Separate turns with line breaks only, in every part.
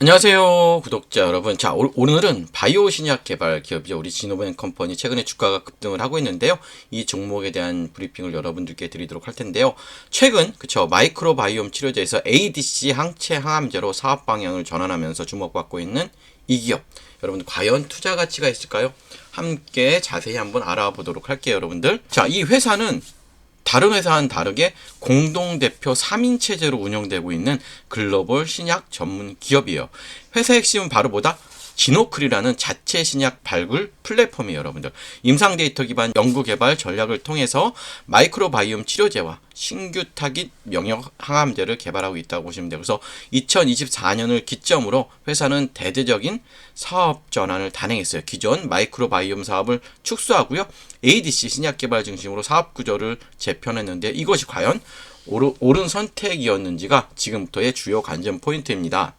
안녕하세요 구독자 여러분. 자 오- 오늘은 바이오 신약 개발 기업이죠. 우리 지노벤 컴퍼니 최근에 주가가 급등을 하고 있는데요. 이 종목에 대한 브리핑을 여러분들께 드리도록 할 텐데요. 최근 그쵸 마이크로바이옴 치료제에서 ADC 항체 항암제로 사업 방향을 전환하면서 주목받고 있는 이 기업. 여러분들 과연 투자 가치가 있을까요? 함께 자세히 한번 알아보도록 할게요 여러분들. 자 이 회사는 다른 회사와는 다르게 공동대표 3인 체제로 운영되고 있는 글로벌 신약 전문 기업이에요. 회사 핵심은 바로 뭐다? 지노클이라는 자체 신약 발굴 플랫폼이에요, 여러분들. 임상 데이터 기반 연구 개발 전략을 통해서 마이크로바이옴 치료제와 신규 타깃 명역 항암제를 개발하고 있다고 보시면 돼요. 그래서 2024년을 기점으로 회사는 대대적인 사업 전환을 단행했어요. 기존 마이크로바이옴 사업을 축소하고요. ADC 신약 개발 중심으로 사업 구조를 재편했는데 이것이 과연 옳은, 선택이었는지가 지금부터의 주요 관전 포인트입니다.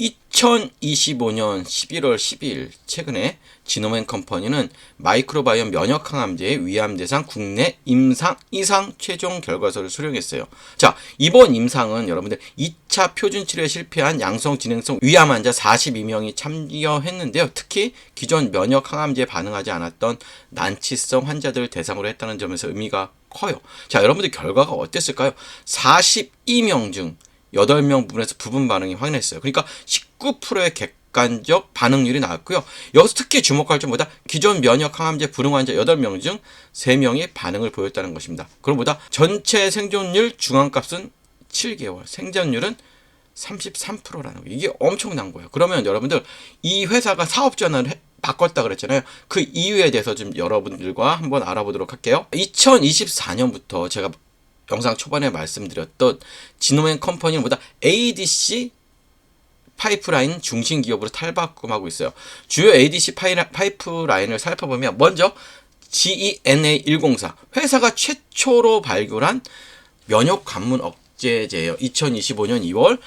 2025년 11월 12일 최근에 지노맨 컴퍼니는 마이크로바이옴 면역 항암제의 위암 대상 국내 임상 이상 최종 결과서를 수령했어요. 자, 이번 임상은 여러분들 2차 표준 치료에 실패한 양성 진행성 위암 환자 42명이 참여했는데요. 특히 기존 면역 항암제에 반응하지 않았던 난치성 환자들을 대상으로 했다는 점에서 의미가 커요. 자, 여러분들 결과가 어땠을까요? 42명 중 8명 부분에서 부분 반응이 확인했어요. 그러니까 19%의 객관적 반응률이 나왔고요. 여기서 특히 주목할 점보다 기존 면역 항암제 불응 환자 8명 중 3명이 반응을 보였다는 것입니다. 그럼보다 전체 생존율 중앙값은 7개월, 생존율은 33%라는 거. 이게 엄청난 거예요. 그러면 여러분들 이 회사가 사업 전환을 해- 바꿨다 그랬잖아요. 그 이유에 대해서 좀 여러분들과 한번 알아보도록 할게요. 2024년부터 제가 영상 초반에 말씀드렸던 지노맨 컴퍼니보다 ADC 파이프라인 중심 기업으로 탈바꿈하고 있어요. 주요 ADC 파이프라인을 살펴보면 먼저 GENA104 회사가 최초로 발굴한 면역 관문 억제제예요. 2025년 2월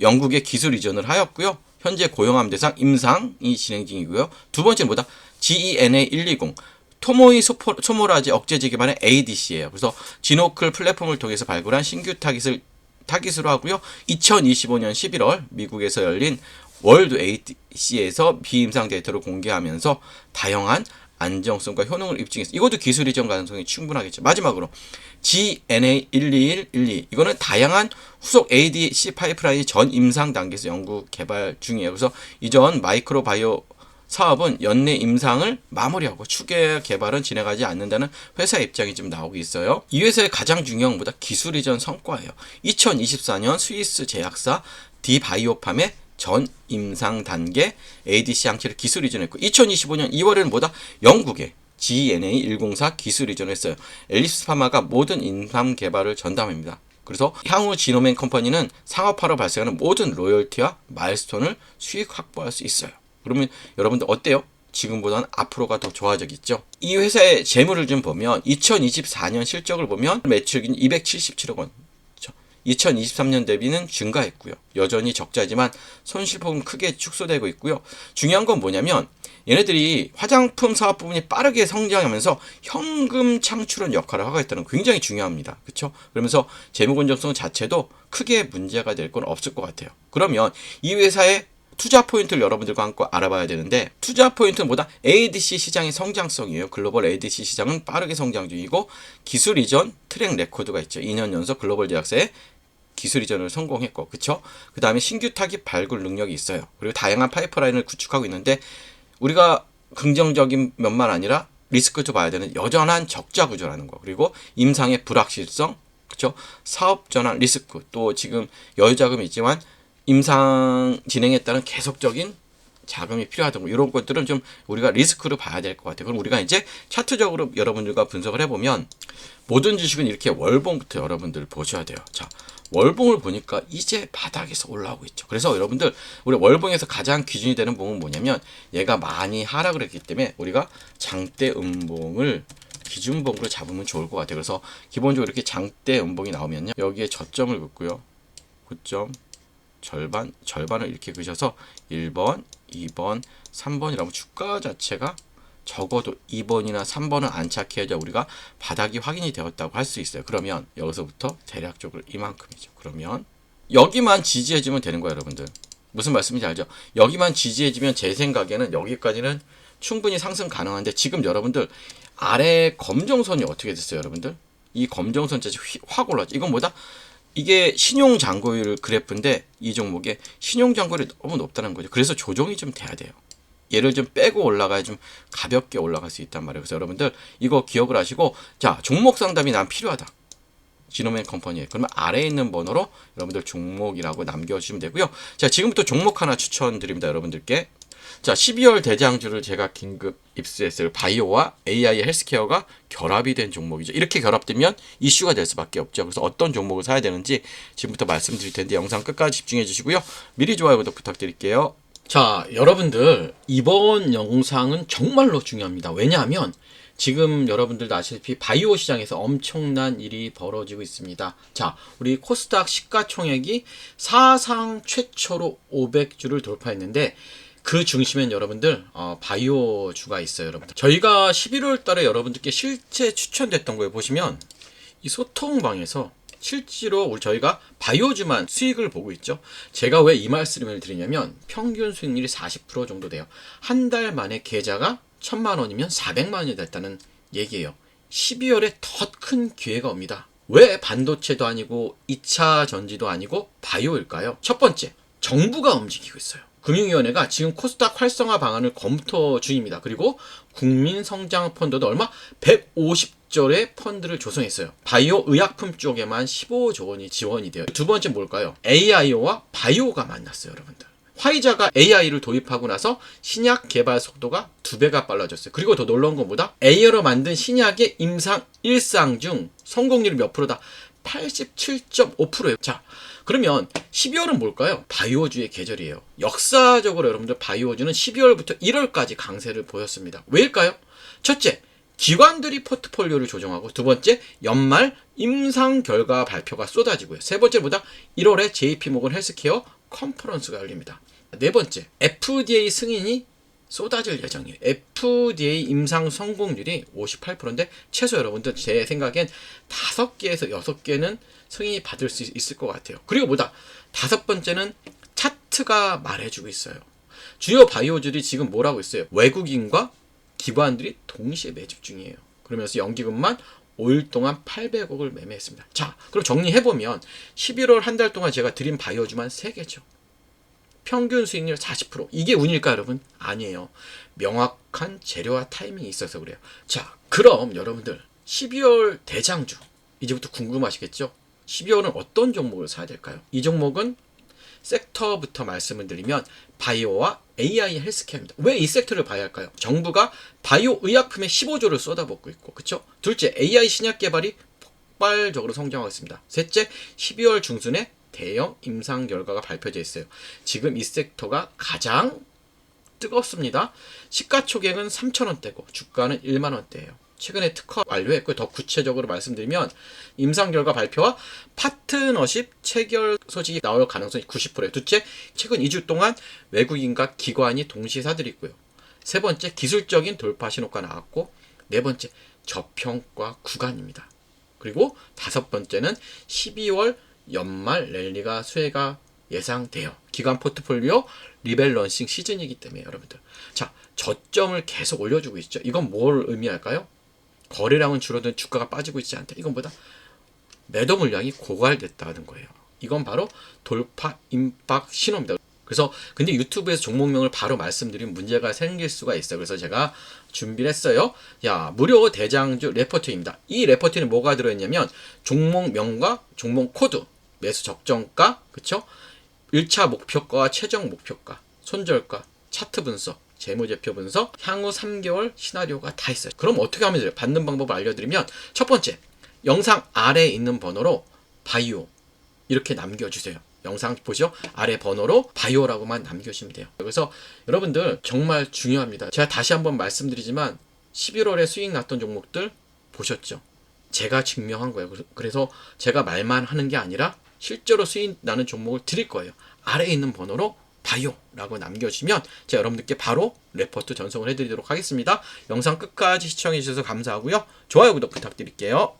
영국에 기술 이전을 하였고요. 현재 고용함 대상 임상이 진행 중이고요. 두 번째는 뭐다? GENA120 토모이 소포, 소모라지 억제제 기반의 ADC예요. 그래서 지노클 플랫폼을 통해서 발굴한 신규 타깃을 타깃으로 하고요. 2025년 11월 미국에서 열린 월드 ADC에서 비임상 데이터를 공개하면서 다양한 안정성과 효능을 입증했어요. 이것도 기술 이전 가능성이 충분하겠죠. 마지막으로 GNA12112 이거는 다양한 후속 ADC 파이프라인이 전 임상 단계에서 연구 개발 중이에요. 그래서 이전 마이크로바이오 사업은 연내 임상을 마무리하고 추계 개발은 진행하지 않는다는 회사 입장이 좀 나오고 있어요. 이 회사의 가장 중요한 것보다 기술 이전 성과예요. 2024년 스위스 제약사 디바이오팜의 전 임상 단계 ADC 항체를 기술 이전했고 2025년 2월에는 뭐다? 영국에 GNA104 기술 이전을 했어요. 엘리스 파마가 모든 임상 개발을 전담합니다. 그래서 향후 지노맨 컴퍼니는 상업화로 발생하는 모든 로열티와 마일스톤을 수익 확보할 수 있어요. 그러면 여러분들 어때요? 지금보다는 앞으로가 더 좋아지겠죠. 이 회사의 재물을 좀 보면 2024년 실적을 보면 매출액이 277억 원. 2023년 대비는 증가했고요. 여전히 적자지만 손실폭은 크게 축소되고 있고요. 중요한 건 뭐냐면 얘네들이 화장품 사업 부분이 빠르게 성장하면서 현금 창출원 역할을 하고 있다는 거 굉장히 중요합니다. 그렇죠? 그러면서 재무 건전성 자체도 크게 문제가 될 건 없을 것 같아요. 그러면 이 회사의 투자 포인트를 여러분들과 함께 알아봐야 되는데 투자 포인트는 뭐다? ADC 시장의 성장성이에요. 글로벌 ADC 시장은 빠르게 성장 중이고 기술 이전 트랙 레코드가 있죠. 2년 연속 글로벌 제약사에 기술 이전을 성공했고, 그쵸? 그 다음에 신규 타깃 발굴 능력이 있어요. 그리고 다양한 파이프라인을 구축하고 있는데, 우리가 긍정적인 면만 아니라 리스크도 봐야 되는 여전한 적자 구조라는 거. 그리고 임상의 불확실성, 그쵸? 사업 전환 리스크, 또 지금 여유자금이 있지만, 임상 진행에 따른 계속적인 자금이 필요하던 거 이런 것들은 좀 우리가 리스크를 봐야 될 것 같아요. 그럼 우리가 이제 차트적으로 여러분들과 분석을 해보면 모든 주식은 이렇게 월봉부터 여러분들 보셔야 돼요. 자, 월봉을 보니까 이제 바닥에서 올라오고 있죠. 그래서 여러분들 우리 월봉에서 가장 기준이 되는 봉은 뭐냐면 얘가 많이 하락을 했기 때문에 우리가 장대 음봉을 기준봉으로 잡으면 좋을 것 같아요. 그래서 기본적으로 이렇게 장대 음봉이 나오면요. 여기에 저점을 긋고요. 9점 절반 절반을 이렇게 그셔서 1번, 2번, 3번이라면 주가 자체가 적어도 2번이나 3번을 안착해야지 우리가 바닥이 확인이 되었다고 할 수 있어요. 그러면 여기서부터 대략적으로 이만큼이죠. 그러면 여기만 지지해주면 되는 거예요, 여러분들. 무슨 말씀인지 알죠? 여기만 지지해지면 제 생각에는 여기까지는 충분히 상승 가능한데 지금 여러분들 아래 검정선이 어떻게 됐어요, 여러분들? 이 검정선 자체 휘- 확 올랐죠. 이건 뭐다? 이게 신용 잔고율 그래프인데 이 종목에 신용 잔고율이 너무 높다는 거죠. 그래서 조정이 좀 돼야 돼요. 얘를 좀 빼고 올라가야 좀 가볍게 올라갈 수 있단 말이에요. 그래서 여러분들 이거 기억을 하시고 자 종목 상담이 난 필요하다. 지노맨 컴퍼니에 그러면 아래에 있는 번호로 여러분들 종목이라고 남겨주시면 되고요. 자 지금부터 종목 하나 추천드립니다. 여러분들께 자 12월 대장주를 제가 긴급 입수했어요. 바이오와 AI 헬스케어가 결합이 된 종목이죠. 이렇게 결합되면 이슈가 될 수밖에 없죠. 그래서 어떤 종목을 사야 되는지 지금부터 말씀드릴 텐데 영상 끝까지 집중해 주시고요. 미리 좋아요 구독 부탁드릴게요. 자, 여러분들 이번 영상은 정말로 중요합니다. 왜냐하면 지금 여러분들도 아시다시피 바이오 시장에서 엄청난 일이 벌어지고 있습니다. 자, 우리 코스닥 시가총액이 사상 최초로 500주를 돌파했는데 그 중심엔 여러분들 어, 바이오 주가 있어요, 여러분들. 저희가 11월 달에 여러분들께 실제 추천됐던 거에 보시면 이 소통방에서 실제로 우리 저희가 바이오주만 수익을 보고 있죠. 제가 왜 이 말씀을 드리냐면 평균 수익률이 40% 정도 돼요. 한 달 만에 계좌가 1000만 원이면 400만 원이 됐다는 얘기예요. 12월에 더 큰 기회가 옵니다. 왜 반도체도 아니고 2차 전지도 아니고 바이오일까요? 첫 번째, 정부가 움직이고 있어요. 금융위원회가 지금 코스닥 활성화 방안을 검토 중입니다. 그리고 국민성장 펀드도 얼마? 150조의 펀드를 조성했어요. 바이오 의약품 쪽에만 15조 원이 지원이 돼요. 두 번째 뭘까요? AI와 바이오가 만났어요, 여러분들. 화이자가 AI를 도입하고 나서 신약 개발 속도가 두 배가 빨라졌어요. 그리고 더 놀라운 것보다 AI로 만든 신약의 임상 1상 중 성공률이 몇 프로다? 87.5%예요. 자, 그러면 12월은 뭘까요? 바이오주의 계절이에요. 역사적으로 여러분들 바이오주는 12월부터 1월까지 강세를 보였습니다. 왜일까요? 첫째, 기관들이 포트폴리오를 조정하고 두 번째, 연말 임상 결과 발표가 쏟아지고요. 세 번째보다 1월에 JP모건 헬스케어 컨퍼런스가 열립니다. 네 번째, FDA 승인이 쏟아질 예정이에요. FDA 임상 성공률이 58%인데 최소 여러분들 제 생각엔 다섯 개에서 여섯 개는 승인이 받을 수 있을 것 같아요. 그리고 뭐다 다섯 번째는 차트가 말해주고 있어요. 주요 바이오들이 지금 뭐라고 있어요? 외국인과 기관들이 동시에 매집 중이에요. 그러면서 연기금만 5일 동안 800억을 매매했습니다. 자, 그럼 정리해보면 11월 한 달 동안 제가 드린 바이오주만 3개죠. 평균 수익률 40%. 이게 운일까, 여러분? 아니에요. 명확한 재료와 타이밍이 있어서 그래요. 자, 그럼 여러분들 12월 대장주 이제부터 궁금하시겠죠? 12월은 어떤 종목을 사야 될까요? 이 종목은 섹터부터 말씀을 드리면 바이오와 AI 헬스케어입니다. 왜 이 섹터를 봐야 할까요? 정부가 바이오 의약품에 15조를 쏟아붓고 있고, 그렇죠? 둘째, AI 신약 개발이 폭발적으로 성장하고 있습니다. 셋째, 12월 중순에 대형 임상 결과가 발표되어 있어요. 지금 이 섹터가 가장 뜨겁습니다. 시가총액은 3,000원대고 주가는 1만 원대예요. 최근에 특허 완료했고 더 구체적으로 말씀드리면 임상 결과 발표와 파트너십 체결 소식이 나올 가능성이 90%예요. 둘째, 최근 2주 동안 외국인과 기관이 동시 사들이 있고요. 세 번째, 기술적인 돌파 신호가 나왔고 네 번째, 저평가 구간입니다. 그리고 다섯 번째는 12월 연말 랠리가 수혜가 예상돼요. 기관 포트폴리오 리밸런싱 시즌이기 때문에 여러분들. 자, 저점을 계속 올려주고 있죠. 이건 뭘 의미할까요? 거래량은 줄어든 주가가 빠지고 있지 않다. 이건 뭐다? 매도 물량이 고갈됐다는 거예요. 이건 바로 돌파 임박 신호입니다. 그래서 근데 유튜브에서 종목명을 바로 말씀드리면 문제가 생길 수가 있어요. 그래서 제가 준비를 했어요. 야, 무료 대장주 레포트입니다. 이 레포트는 뭐가 들어있냐면 종목명과 종목 코드, 매수 적정가, 그쵸? 1차 목표가와 최종 목표가, 손절가, 차트 분석, 재무제표 분석, 향후 3개월 시나리오가 다 있어요. 그럼 어떻게 하면 돼요? 받는 방법을 알려드리면 첫 번째, 영상 아래에 있는 번호로 바이오 이렇게 남겨주세요. 영상 보시죠. 아래 번호로 바이오라고만 남겨주시면 돼요. 그래서 여러분들 정말 중요합니다. 제가 다시 한번 말씀드리지만 11월에 수익 났던 종목들 보셨죠? 제가 증명한 거예요. 그래서 제가 말만 하는 게 아니라 실제로 수익 나는 종목을 드릴 거예요. 아래에 있는 번호로 바이오라고 남겨주시면 제가 여러분들께 바로 레포트 전송을 해드리도록 하겠습니다. 영상 끝까지 시청해주셔서 감사하고요. 좋아요, 구독 부탁드릴게요.